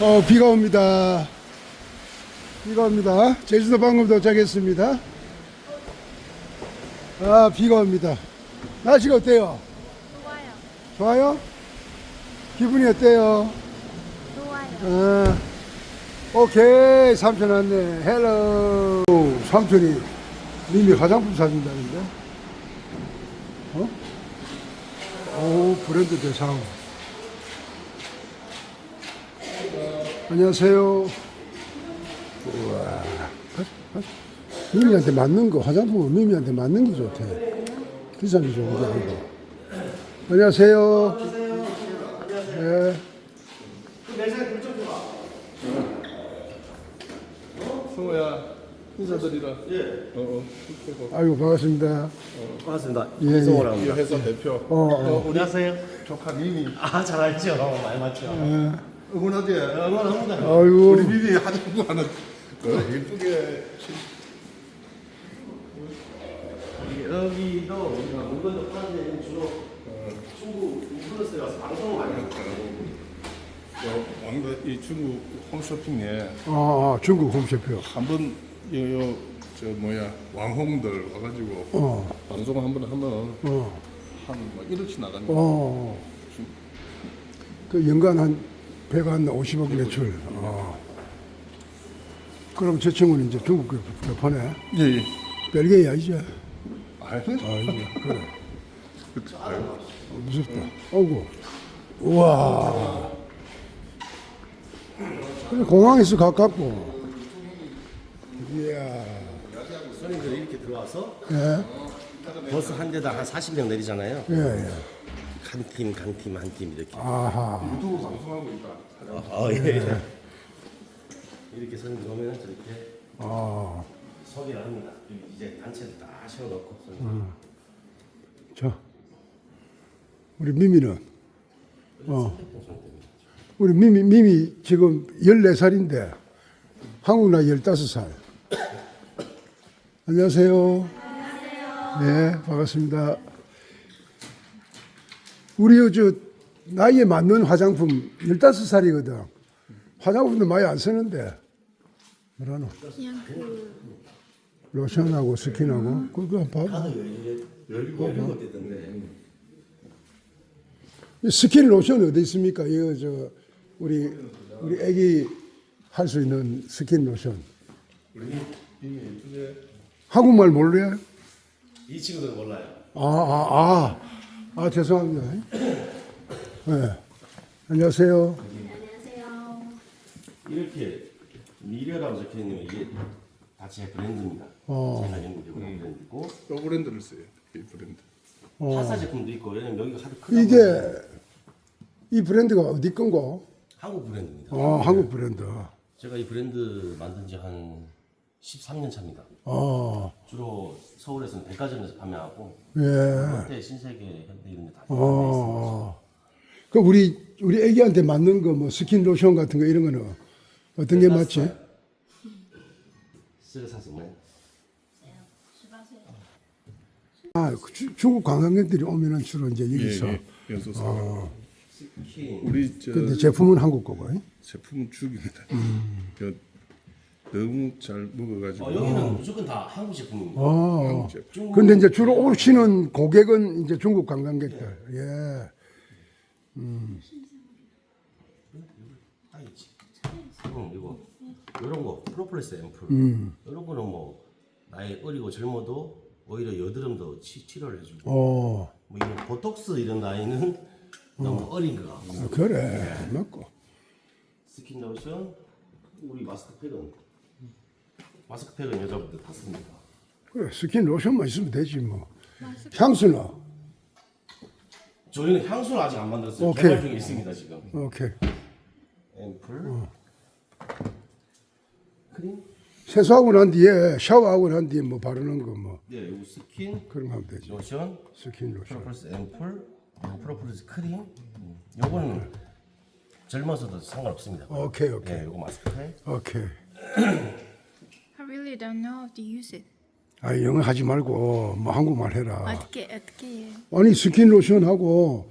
어, 비가 옵니다. 비가 옵니다. 제주도 방금 도착했습니다. 아, 비가 옵니다. 날씨가 어때요? 좋아요. 좋아요? 기분이 어때요? 좋아요. 아, 오케이. 삼촌 왔네. 헬로. 삼촌이 님이 화장품 사준다는데? 어? 오, 브랜드 대상. 안녕하세요. 우와. 미미한테 맞는 거, 화장품은 미미한테 맞는 게 좋대. 비싼 게 좋은 게 아니고. 안녕하세요. 네. 성호야 인사드리라. 예. 어, 어. 아이고, 반갑습니다. 반갑습니다. 예, 예. 이성호라고 이 합니다. 회사 대표. 어, 어. 안녕하세요. 조카 미미. 아, 잘 알죠. 많이 맞죠. 응원하지. 응원합니다. 아이고. 우리 미미 화장품 하나 그 예쁘게. 여기도 우리가 물건도 파는데 주로 중국 인플루언서에 와서 방송을 많이 하고 요 왕도 이 중국 홈쇼핑에 아, 아, 중국 홈쇼핑. 한번 요요 저 뭐야 왕홍들 와가지고 어, 방송 한번 하면 어, 한뭐 1억씩 나간다. 어. 그 연간 한 100, 한 50억 매출. 어. 그럼 저 친구는 이제 중국 그, 그 보내. 예 예. 벨기에야, 이제. 아이 아, 이제. 그래. 아유. 어, 무섭다. 어구. 우와. 그래, 공항에서 가깝고. 이야. 손님들이 이렇게 들어와서 예, 버스 한 대당 한 40명 내리잖아요. 예, 예. 한 팀, 강 팀, 한 팀 이렇게. 아하. 유튜브 방송하고 있다. 아, 예. 예. 이렇게 손님 오면 저렇게 아. 소개를 합니다. 여기 이제 단체를 다 세워놓고 손님. 자, 우리 미미는, 어, 우리 미미, 미미 지금 14살인데, 한국 나이 15살. 안녕하세요. 네, 반갑습니다. 우리 저, 나이에 맞는 화장품 15살이거든. 화장품도 많이 안 쓰는데, 뭐라노? 그냥 그 로션하고 스킨하고, 그거 이런 것 되던데. 이 스킨 로션 어디 있습니까? 이거 저 우리 우리 애기 할 수 있는 스킨 로션. 한국말 몰라요? 이 친구들은 몰라요. 아, 아, 아, 아 죄송합니다. 네. 안녕하세요. 안녕하세요. 이렇게 미래라고 적혀 있는 이게 다 제 브랜드입니다. 어. 제가 연구되고 한 브랜드고 요 브랜드를 써요. 이 브랜드. 파사 제품도 있고 왜냐면 여기가 하도 크다 이게 이 브랜드가 어디 건고? 한국 브랜드입니다. 아, 한국 브랜드. 제가 이 브랜드 만든 지한 13년 차입니다. 아, 주로 서울에서는 백화점에서 판매하고 예. 롯데, 신세계, 현대 이런 데다 있습니다. 어. 그 우리 우리 애기한테 맞는 거 뭐 스킨 로션 같은 거 이런 거는 어떤 게 맞지? 쓰레 뭐 아, 그 주- 중국 관광객들이 오면은 주로 이제 여기서. 예, 예. 연소사. 스킨 우리 저 근데 제품은 한국 거고. 잉? 제품은 죽입니다. 그 너무 잘 먹어가지고 어, 여기는 무조건 다 한국 제품입니다. 어. 한국 제품. 근데 이제 주로 오시는 고객은 이제 중국 관광객들. 예. 딱 있지. 응, 이거 이런 거 프로폴리스 앰플 이런 거는 뭐 나이 어리고 젊어도 오히려 여드름도 치, 치료를 해주고 어. 뭐 이런 보톡스 이런 나이는 너무 어린 거 같고 아, 그래. 맞고. 스킨 로션 우리 마스크팩은 마스크팩은 여자분들 다 씁니다. 그래. 스킨 로션만 있으면 되지 뭐. 향수는? 저희는 향수는 아직 안 만들었어요. 오케이. 개발 중에 있습니다 지금. 오케이. 앰플 크림 세수하고 난 뒤에 샤워하고 난 뒤에 뭐 바르는 거 뭐 네, 요 스킨 그런 거 하면 되지. 로션 스킨 로션. 프로폴리스 앰플 그리고 프로폴리스 크림 음, 요거는 젊어서도 상관없습니다. 오케이, 오케이. 네, 요거 마스크팩 오케이. I really don't know how to use it. 아, 영어 하지 말고 뭐 한국말 해라. 어떻게 어떻게 해요? 아니 스킨 로션하고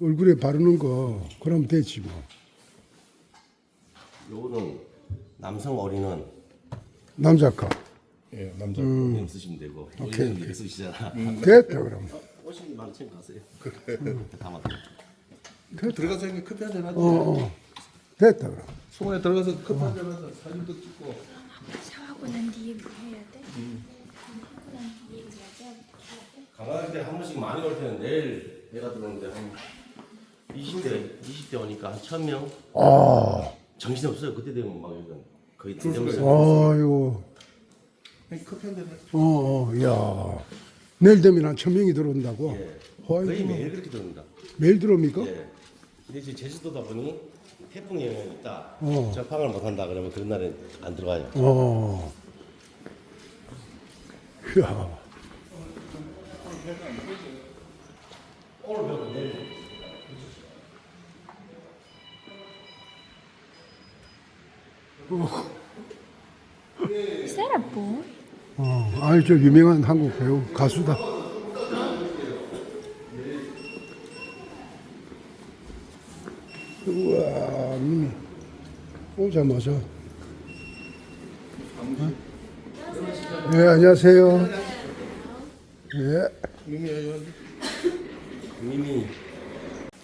얼굴에 바르는 거 그러면 되지 뭐. 요거는 남성 어린은 남자 거. 예, 남자. 님 쓰시면 되고 오케이 이렇게 쓰시잖아. 됐다 그럼. 50만 원쯤 가세요. 그래. 담아도. 들어가서 형님 커피 한잔 하자. 어, 어. 됐다 그럼. 소원에 들어가서 커피 한잔 하자. 사진도 찍고. 샤워하고 난 뒤에 뭐 해야 돼? 하고 난 뒤에 해야 돼? 강아지 때한 번씩 많이 올 때는 내일 내가 들어오는데 한 20대 20대 오니까 한 1000명 아, 정신 없어요. 그때 되면 막 여기가 거의 대점에서 아이고. 형님 커피 한잔 해. 어, 어, 야. 내일 되면 한 천 명이 들어온다고? 예. 아이고. 거의 매일 그렇게 들어옵니다. 매일 들어옵니까? 예. 근데 지금 제주도다 보니 태풍 영향이 있다. 어. 접항을 못 한다 그러면 그런 날은 안 들어가요. 어. 야. Is that a boy? 어, 아이 저 유명한 한국 배우 가수다. 우와, 님이 오자마자. 어? 예, 안녕하세요. 예. 미미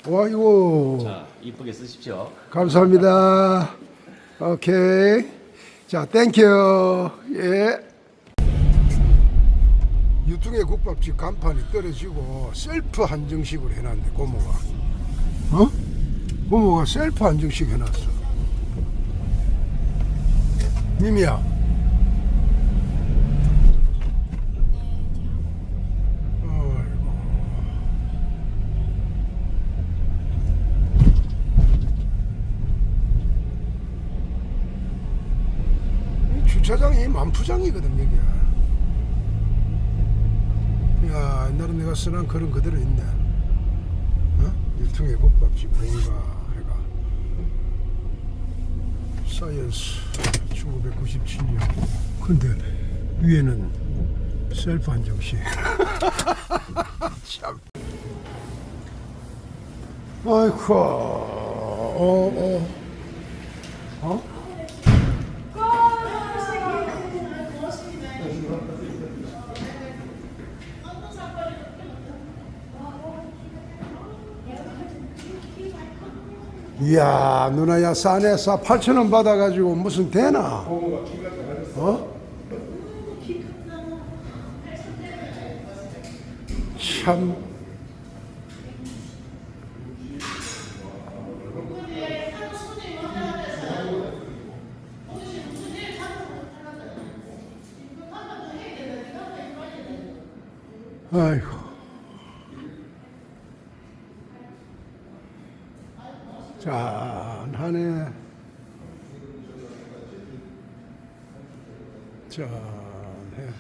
와, 이거. 자 이쁘게 쓰십시오. 감사합니다. 오케이. 자, 땡큐. 예. 유통의 국밥집 간판이 떨어지고 셀프 한정식으로 해놨네, 고모가. 어? 고모가 셀프 한정식 해놨어. 아이고. 이 주차장이 만푸장이거든 여기야. 야 옛날에 내가 쓰는 그런 그대로 있네. 어? 유통의 국밥집 뭔가 해가. 사이언스 1997년. 근데 위에는 셀프 한정식. 참. 아이쿠. 어, 어. 어? 이야 누나야 싸네 싸 8천 원 받아가지고 무슨 되나? 어? 참. 아이고. 짠하네. 짠해.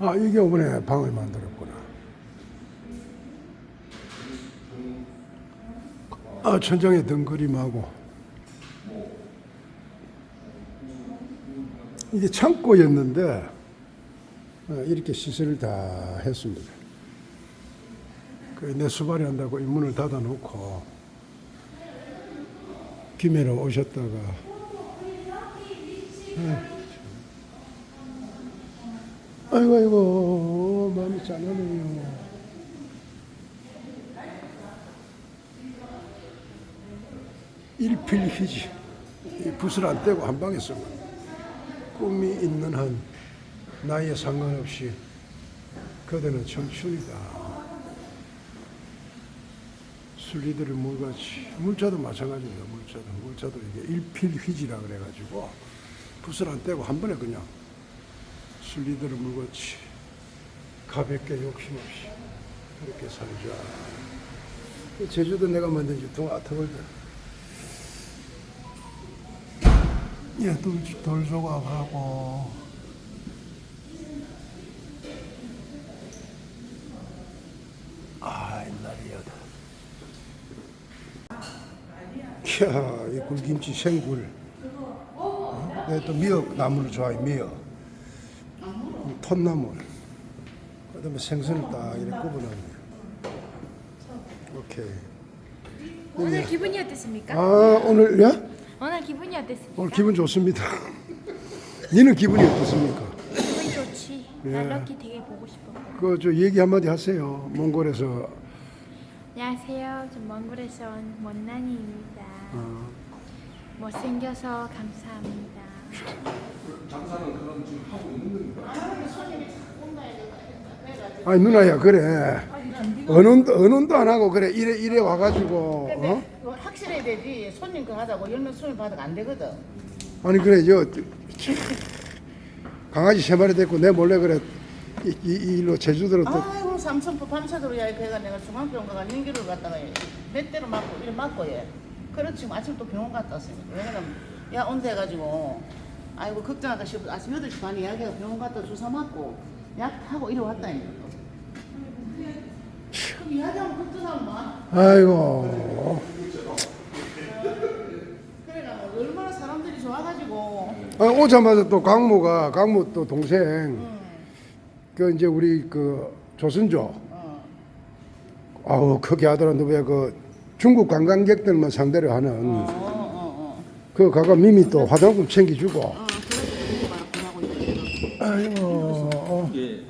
아, 이게 이번에 방을 만들었구나. 아, 천장에 덩그림하고. 이게 창고였는데, 어, 이렇게 시설을 다 했습니다. 그내 수발이 한다고 이 문을 닫아 놓고 김해로 오셨다가 아이고 아이고 마음이 짠하네요. 일필휘지 이 붓을 안 떼고 한 방에 쓴 거야. 꿈이 있는 한 나이에 상관없이 그대는 청춘이다. 순리들을 물같이 물자도 마찬가지입니다. 물자도 물자도 이게 일필휘지라 그래가지고 붓을 안 떼고 한 번에 그냥 순리들을 물같이 가볍게 욕심 없이 그렇게 살자. 이 제주도 내가 만든 유통 아트월드. 예, 돌, 돌 조각하고 아 옛날이야다. 이야, 이 굴김치 생굴. 어? 내가 또 미역 나무를 좋아해, 미역. 이 톳나물. 그 다음에 생선을 딱 이렇게 굽어놨네. 오케이. 오늘 기분이 어땠습니까? 아 오늘 야 오늘 기분이 어땠습니까? 오늘 기분 좋습니다. 니는 기분이 어떻습니까? 기분 좋지. 나 럭키 되게 보고 싶어. 그저 얘기 한마디 하세요. 몽골에서 안녕하세요. 저 몽골에서 온 못난이입니다. 못생겨서 감사합니다. 아니 누나야 그래 언론도 언론도 안 하고 그래 이래 이래 와가지고 어 그거 확실해야 되지. 손님 거 하다고 열명 손님 받으면 안 되거든. 아니 그래 저 강아지 세 마리 데리고 내 몰래 그래 이, 이, 이 일로 제주도로 또 아이고 삼천포 밤새도록 야 배가 내가 중앙병원 가가 연기를 갔다가 몇 대로 맞고 이래 맞고 얘. 그렇지 지금 아침 또 병원 갔다 왔습니다. 왜냐면 야 온다 해가지고. 아이고 걱정하다 싶어 아침 8시 반에 이야기가 병원 갔다 주사 맞고 약 하고 이래 왔다 니까 또. 그럼 이야기하면 걱정하면 뭐 아이고. 그래가 뭐 얼마나 사람들이 좋아가지고. 아, 오자마자 또 강모가 강모 또 동생. 그 이제 우리 그 조선조. 어. 아우 크게 하더라도 왜그 중국 관광객들만 상대로 하는 어, 어, 어. 그 가가 미미 또 화장품 챙겨주고 아이고 어, 예.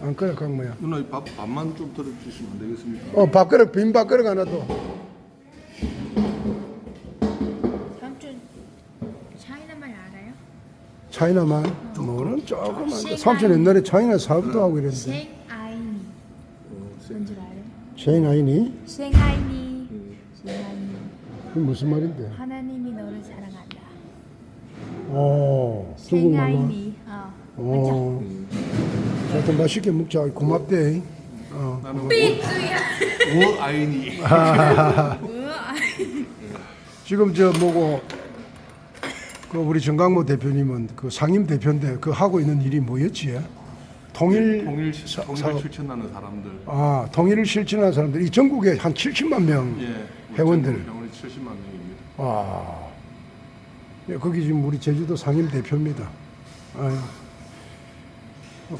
안 그래 강모야 누나 밥 밥만 좀 들어주시면 안 되겠습니까? 어 밥그릇 빈 밥그릇 하나 더 삼촌 차이나 말 알아요? 차이나만 뭐는 조금만 삼촌 옛날에 차이나 사업도 하고 이랬는데 생 아이니. 뭔줄 알아요? 쉐인 생아이니. 생아이니. 그 무슨 말인데 하나님이 너를 사랑한다. 어 중국말로 생아이니. 어. 어 하여튼 맛있게 먹자 고맙대 어. 삐쭈야. 오 아이니. 지금 저 뭐고 그 우리 정강모 대표님은 그 상임 대표인데 그 하고 있는 일이 뭐였지? 통일 통일 사- 통일 사업. 실천하는 사람들. 아 통일을 실천하는 사람들 이 전국에 한 70만 명 예. 회원들. 병원이 70만 명입니다. 와 예, 거기 지금 우리 제주도 상임 대표입니다. 아유.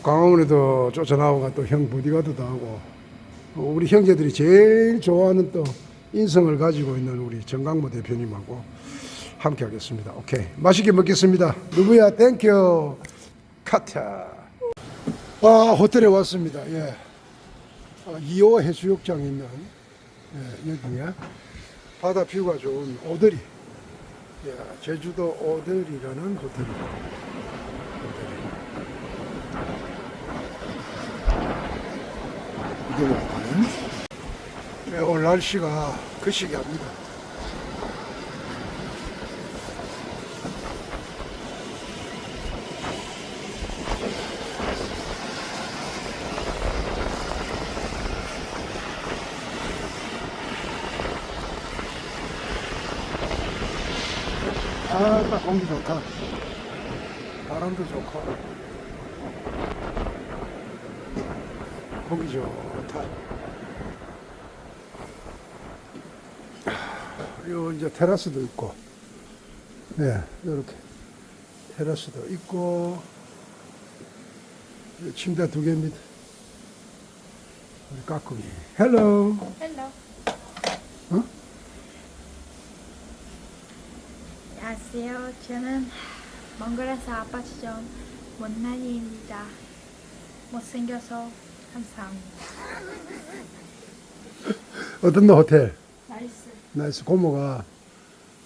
광화문에도 쫓아나오가 또 형 보디가드도 하고 어, 우리 형제들이 제일 좋아하는 또 인성을 가지고 있는 우리 정강모 대표님하고 함께 하겠습니다. 오케이 맛있게 먹겠습니다. 누구야? 땡큐 카타. 아 호텔에 왔습니다. 예. 아, 2호 해수욕장에 있는 예, 여기에 바다 뷰가 좋은 오드리. 예, 제주도 오드리라는 호텔입니다. 오드리. 이게 약간 예, 오늘 날씨가 거시기합니다. 아, 딱 공기 좋다. 바람도 좋고. 공기 좋다. 요 이제 테라스도 있고, 네, 이렇게 테라스도 있고, 요 침대 두 개입니다. 우리 까꿍이. 헬로. 헬로. 안녕하세요. 저는 몽골에서 아빠 지점 못난이입니다. 못생겨서 감사합니다. 어떤 너 호텔? 나이스. 나이스 고모가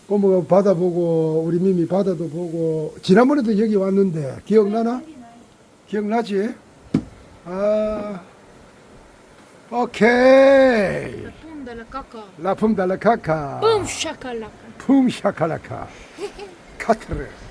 고모가 바다 보고 우리 미미 바다도 보고 지난번에도 여기 왔는데 기억나나? 기억나지? 아 오케이 뿜 달라까까. 라품 달라카카 뿜 샤칼 라